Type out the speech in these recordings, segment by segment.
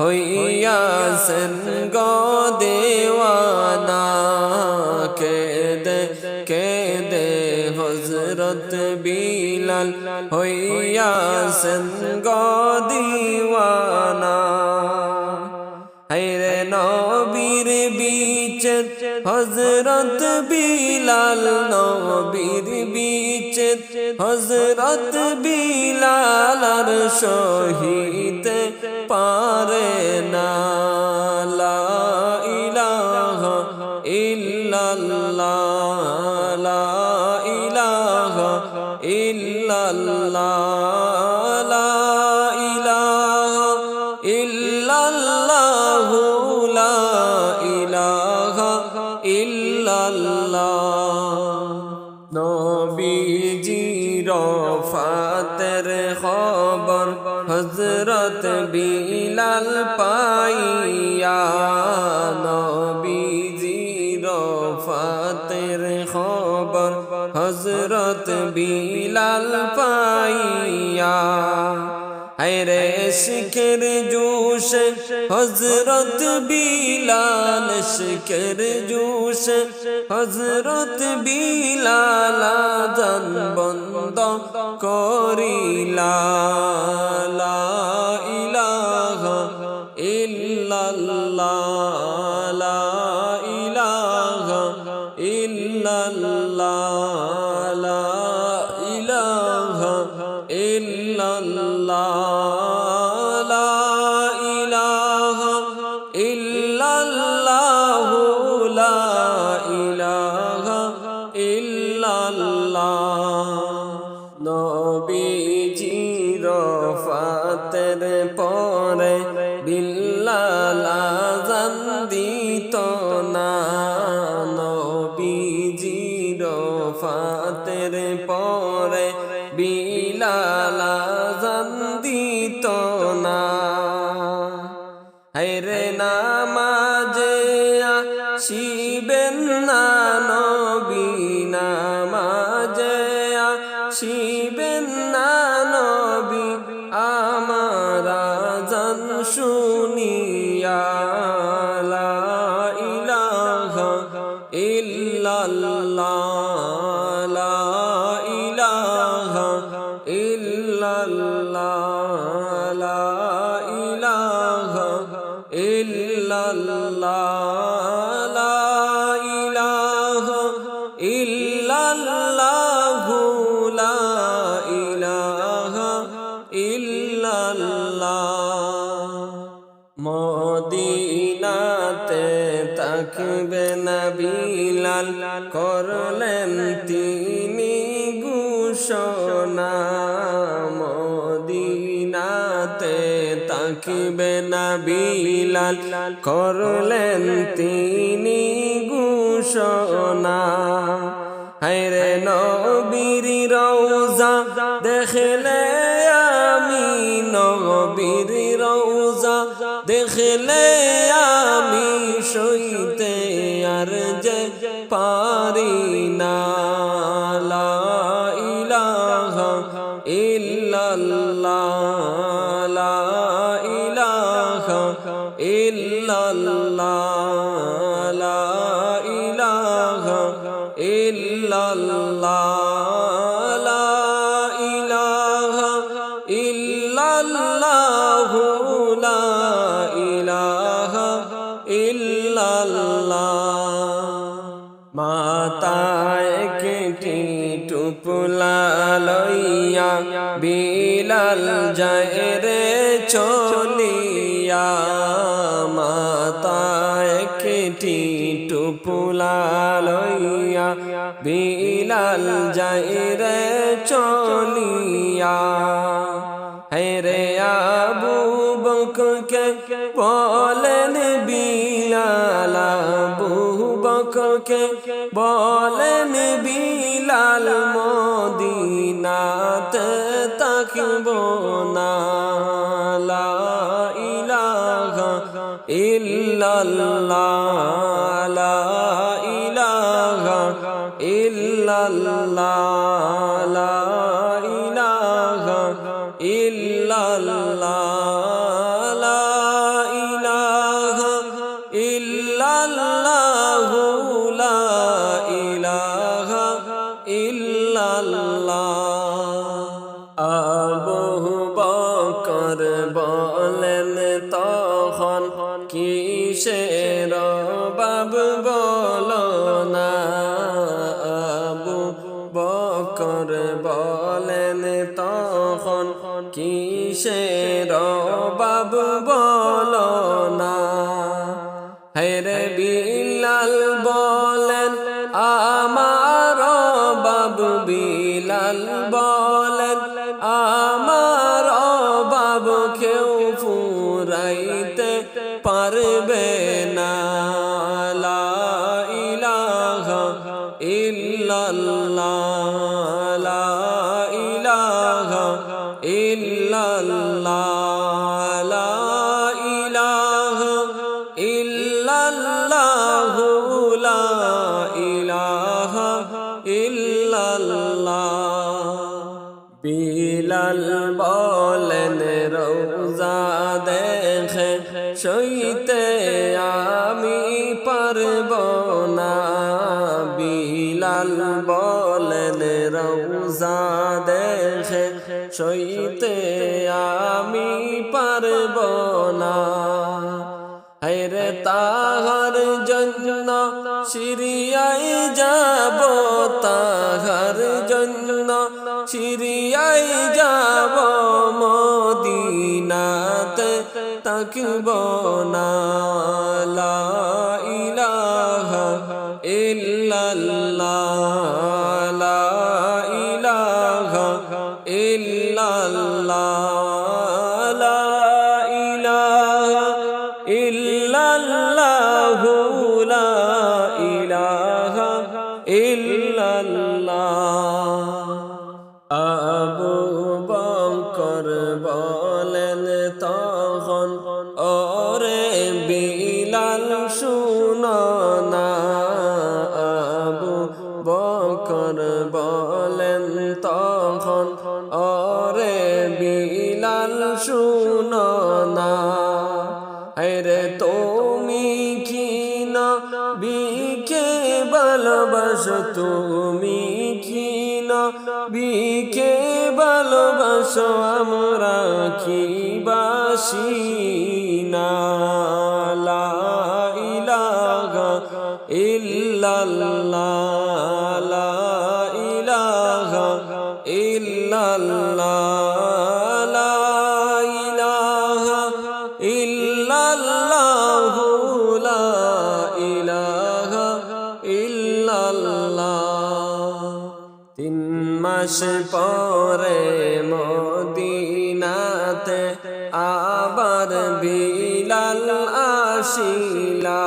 হইয়াছেন গো দেওয়ানা, কেদে কেদে হজরত বিলাল হইয়াছেন গো দিওয়ানা। হায়রে নবীর বিচ হজরত বিলাল নবীর বিচ হজরত বিলাল আর শহীদ পারে খবর হজরত বিলাল পাইয়া নবীজির ফাতের খবর হজরত বিলাল পাইয়া আরে শিখের জুস হজরত বিলাল শিখের জুস হজরত বিলাল জান বন্ধ করিলা ইলাহা ইল্লাল্লাহ। ইল্লাল্লাহ নবীজির শিবেন বিলাল করলেন তিনি ঘোষণা, মদিনাতে তাকবে না বিলাল। করলেন তিনি ঘোষণা, হায়রে নবীর রওজা, দেখলে আমি নবীর রওজা, দেখলে ইলাহা ইল্লাল্লাহ লা ইলাহা ইল্লাল্লাহ লা ইলাহা ইল্লাল্লাহ লা ইলাহা ইল্লাল্লাহ মাতায় কেটি টুপুলা লইয়া বিলাল যায় রে চলিয়া মাতায় কেটি টুপুলা লইয়া। বিলাল যায় রে চলিয়া হেরে আবু বককে বলেন বিলাল, আবু বকরকে বলেন বিলাল মদিনাতে তাকব না লা ইলাহা ইল্লাল্লাহ লা ইলাহা ইল্লাল্লাহ লা ইলাহা ইল্লাল্লাহ ইল্লাল্লাহ। বলেন, রোজা দেখে সইতে আমি পারব না। বিলাল বলেন, রোজা দেখে সইতে আমি পারব না। হেরে তাহার জন্য সিরিয়াই যাব, তাহার জন্য সিরিয়াই যাব মদিনাতে তাকব না শুনো না। আরে তুমি কি না? বিকে ভালোবাসো তুমি কি না? বিকে ভালোবাসো আমরা কি বাসি না লা ইলাহা ইল্লাল্লাহ। লা ইলাহা ইল্লাল্লাহ। মাস পরে মদিনাতে আবার বিলাল আসিলা।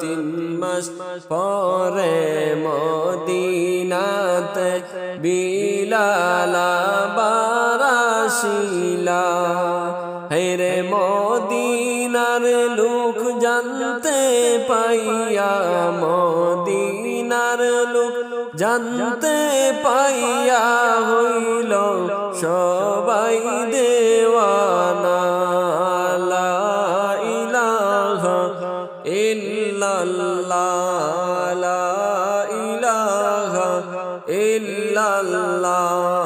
তিন মাস পরে মদিনাতে বিলাল আবার আসিলা। হেরে মদিনার লোক জানতে পাইয়া জানতে পাইয়া হইল সবাই দেওয়ানা। ইলাহ ইল্লাল্লাহ। ইলাহা ইল্লাল্লাহ।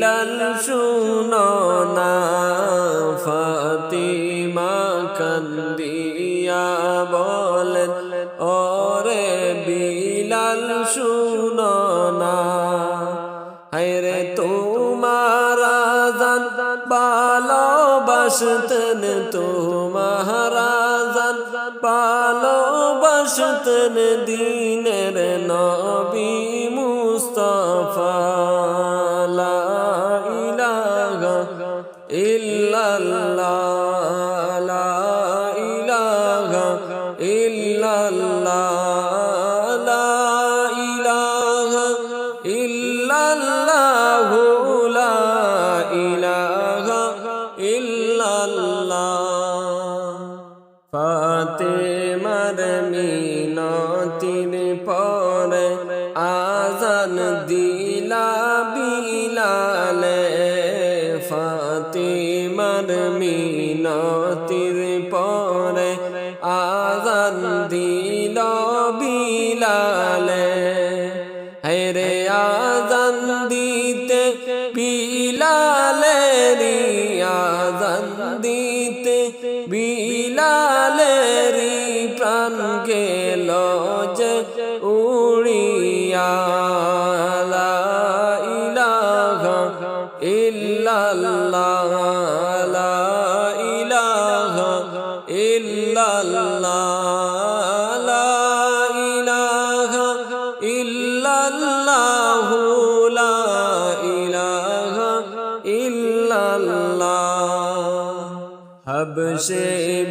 বিলাল শুনো না ফাতিমা কান্দিয়া বলেন, ওরে বিলাল শুনো না হায়রে তোমার জান ভালোবাসতেন তোমারাজান ভালোবাসতেন দিনের নবী মুস্তফা। পরে আজান দিলা বিলালে। ফাতেমার মিনতির পরে আজান দিল বিলালে। হেরে আজান দিতে বিলালেরি আজান দিতে বিলালেরি প্রাণ গেল लो जग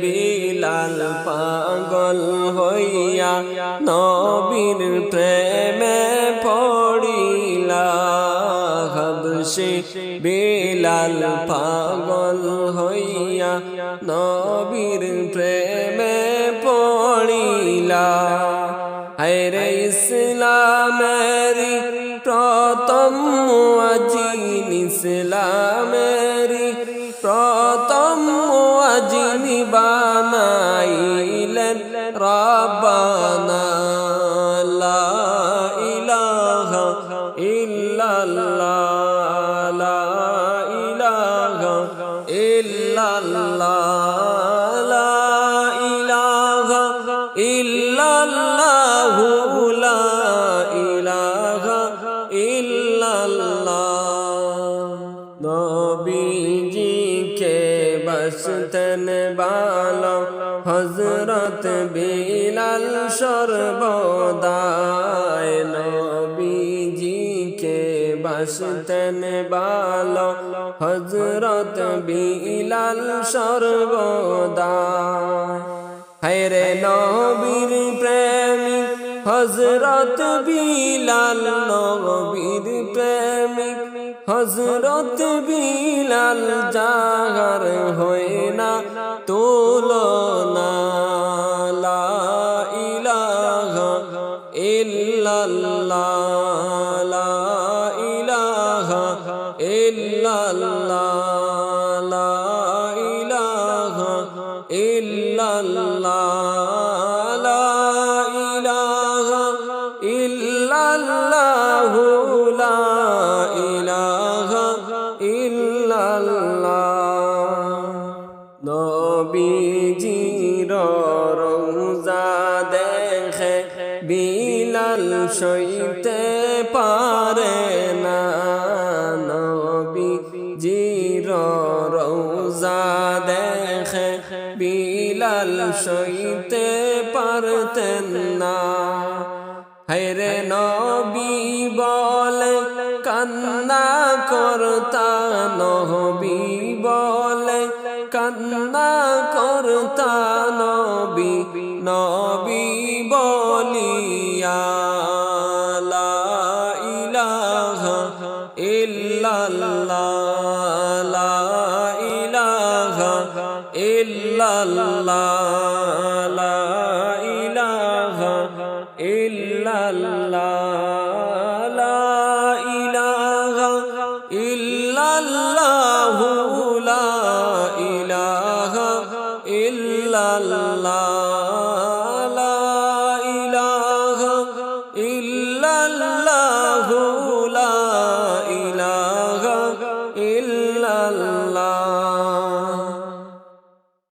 বিলাল পাগল হইয়া নবীর প্রেমে পড়িলা। হবসে বিলাল পাগল হইয়া নবীর প্রেমে পড়িলা। হায়রে ইসলামেরি প্রথম মুয়াজিন ইসলামেরি প্রথম মুয়াজিনি বানাইলেন রাব্বানা লা ইলাহা ইল্লাল্লাহ লা ইলাহা ইল্লাল্লাহ লা ইলাহা ইল্লাল্লাহ লা বসতন বালো হজরত বিলাল সর্বদায় নবীজি কে বসতন বালো হজরত বিলাল সর্বদায় হায়রে নবীর প্রেমিক হজরত বিলাল নবীর প্রেমিক। হজরত বিলাল জাগার হয় না তুলনা নবীজির রোজা দেখে বিলাল সইতে পারে না। নবীজির রোজা দেখে বিলাল সইতে পারতেন হেরে নবী বলে, কান্না করতা নবী বলে, কান্না করতা নবী নবী বলিয়া ইলাহা ইল্লাল্লাহ ইলাহা ইল্লাল্লাহ ইলাহা ইল্লাল্লাহ